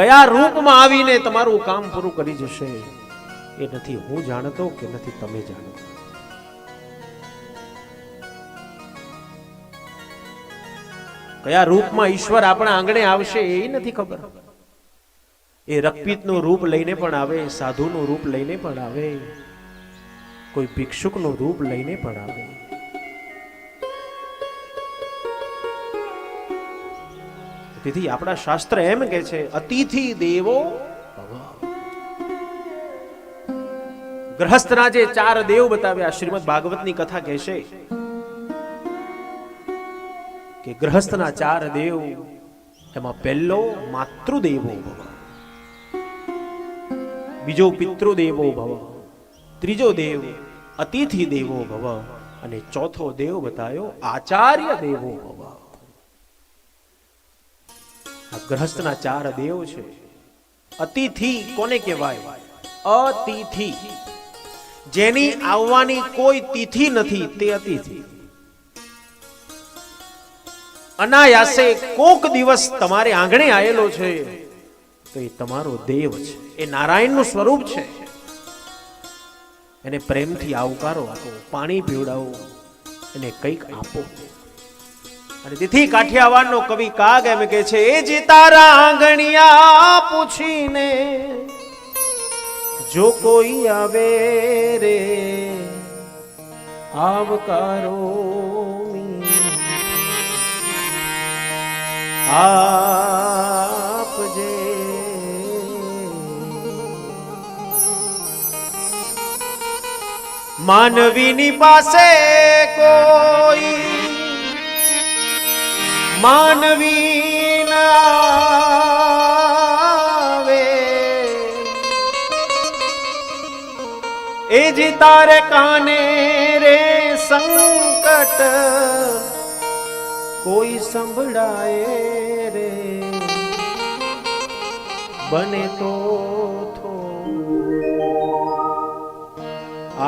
કયા રૂપમાં આવીને તમારું કામ પૂરું કરી જશે એ નથી હું જાણતો કે નથી તમે જાણતો કયા રૂપમાં ઈશ્વર આપણા આંગણે આવશે એ નથી ખબર. એ રક્પિતનું રૂપ લઈને પણ આવે, સાધુનું રૂપ લઈને પણ આવે, કોઈ ભિક્ષુકનું રૂપ લઈને પણ આવે. તેથી આપણા શાસ્ત્ર એમ કે છે, અતિથિ દેવો ગ્રહસ્થના જે ચાર દેવ બતાવ્યા, શ્રીમદ ભાગવતની કથા કહેશે કે ગ્રહસ્થના ચાર દેવ, એમાં પહેલો માતૃદેવો ભવ. બીજો પિતૃદેવો ભવ. ત્રીજો દેવ અતિથિ દેવો ભવ. અને ચોથો દેવ બતાવ્યો આચાર્ય દેવો ભવ. ગ્રહસ્થના ચાર દેવ છે. અતિથિ કોને કહેવાય? અતિથિ. જેની આવવાની કોઈ તિથિ નથી, તે અતિથિ. અનાયાસે કોક દિવસ તમારે આંગણે આવેલો છે. તો એ તમારો દેવ છે. એ નારાયણનું સ્વરૂપ છે. એને પ્રેમથી આવકારો આપો, પાણી પીવડાવો, એને કંઈક આપો. અને તેથી કાઠિયાવાડનો કવિ કાગ એમ કે છે, એ જે તારા પૂછીને જો કોઈ આવે રે, આવકારો આપજે. માનવીની પાસે કોઈ માનવી નાવે એ જી તારે કાને રે સંકટ, કોઈ સંભળાય રે. બને તો થો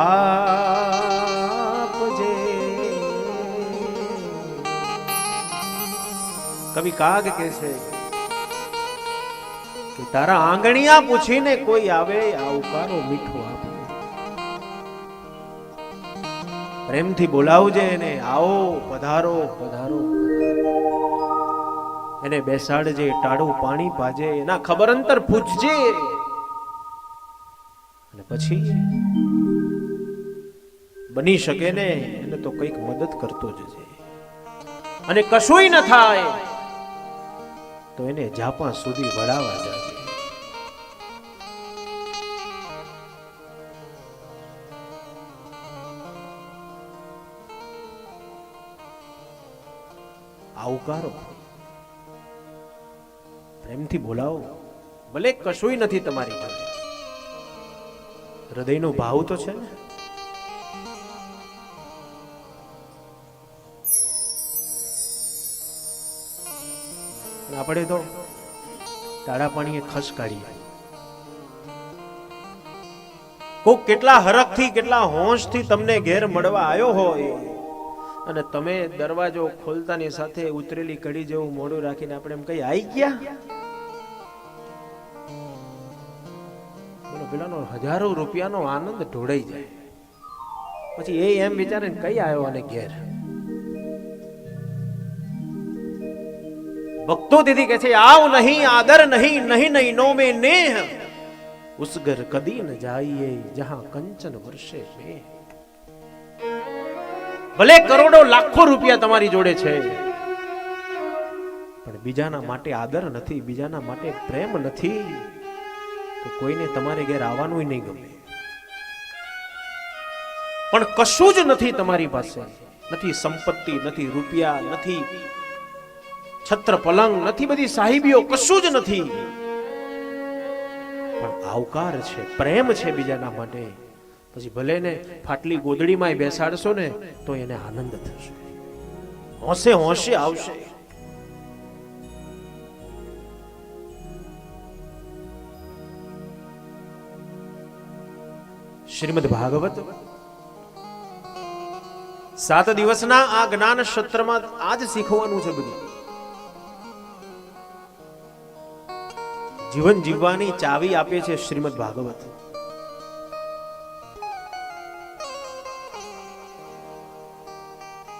આપજે કવિ કાગ કે છે કે તારા આંગણિયા પૂછીને કોઈ આવે આવકારો મીઠો આપે. પ્રેમથી બોલાવજે એને, આવો, પધારો પધારો. એને બેસાડજે, ટાળું પાણી પાજે, એના ખબર અંતર પૂછજે. અને પછી બની શકે ને, એને તો કંઈક મદદ કરતો જજે. અને કશુંય ન થાય. તો એને જાપા સુધી વળાવા જાજે. આવકારો પ્રેમથી બોલાવો. ભલે કશુંય નથી તમારી પાસે હૃદયનો ભાવ તો છે ને? આપણે તો તાળા પાણીએ ખસ કાઢીએ કોક કેટલા હરખથી, કેટલા હોંશથી તમને ઘેર મળવા આવ્યો હોય અને તમે દરવાજો ખોલતાની સાથે ઉતરેલી કડી જેવું મોડું રાખીને આપણે એમ કઈ આવી ગયા? બોલો, પેલાનો હજારો રૂપિયાનો આનંદ ઢોળાઈ જાય. પછી એ એમ વિચારે કઈ આવ્યો અને ઘેર? ભક્તો દીદી કહે છે, આવ નહીં, આદર નહીં નહીં નહીં નો મે નેહ ઉસગર કદી ન જાઈએ, જહાં કંચન વર્ષે મે. ભલે કરોડો લાખો રૂપિયા તમારી જોડે છે, પણ બીજાના માટે આદર નથી, બીજાના માટે પ્રેમ નથી. તો કોઈને તમારે ઘેર આવવાનું નહીં ગમે. પણ કશું જ નથી તમારી પાસે. નથી સંપત્તિ, નથી રૂપિયા, નથી છત્ર પલંગ નથી, બધી સાહિબીઓ કશું જ નથી. પણ આવકાર છે, પ્રેમ છે બીજાના માટે. પછી ભલે ને ફાટલી ગોદડીમાં બેસાડશો ને, તો એને આનંદ થશે. હોંશે હોંશે આવશે. શ્રીમદ ભાગવત. સાત દિવસના આ જ્ઞાન સત્રમાં આજ શીખવાનું છે બધું. જીવન જીવવાની ચાવી આપે છે શ્રીમદ ભાગવત.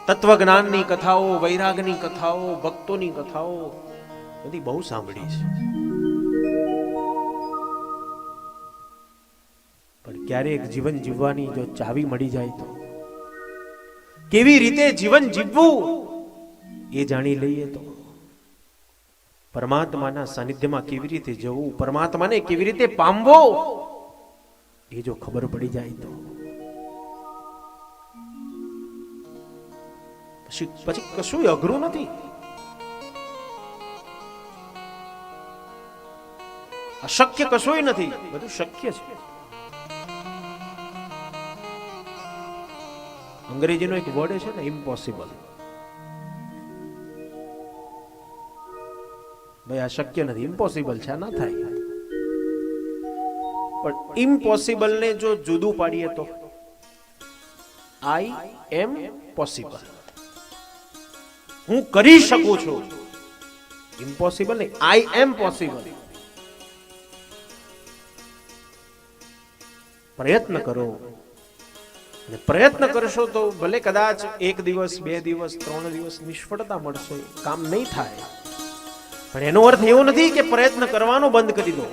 તત્વજ્ઞાનની કથાઓ, વૈરાગની કથાઓ, ભક્તોની કથાઓ, બધી બહુ સાંભળી છે. પણ ક્યારેક જીવન જીવવાની જો ચાવી મળી જાય તો? કેવી રીતે જીવન જીવવું? એ જાણી લઈએ તો? પરમાત્માના સાનિધ્યમાં કેવી રીતે જવું, પરમાત્માને કેવી રીતે પામવો, એ જો ખબર પડી જાય તો. પછી પછી કશું અઘરું નથી. અશક્ય કશું નથી. બધું શક્ય છે. અંગ્રેજીનો એક વર્ડ છે ને ઇમ્પોસિબલ ભાઈ, આ શક્ય નથી. ઇમ્પોસિબલ છે ના થાય. પણ ઇમ્પોસિબલ ને જો જુદું પાડીએ તો? આઈ એમ પોસિબલ હું કરી શકું છું. ઇમ્પોસિબલ નહીં આઈ એમ પોસિબલ પ્રયત્ન કરો. અને પ્રયત્ન કરશો તો ભલે કદાચ એક દિવસ, બે દિવસ, ત્રણ દિવસ નિષ્ફળતા મળશે, કામ નહીં થાય. પણ એનો અર્થ એવો નથી કે પ્રયત્ન કરવાનો બંધ કરી દો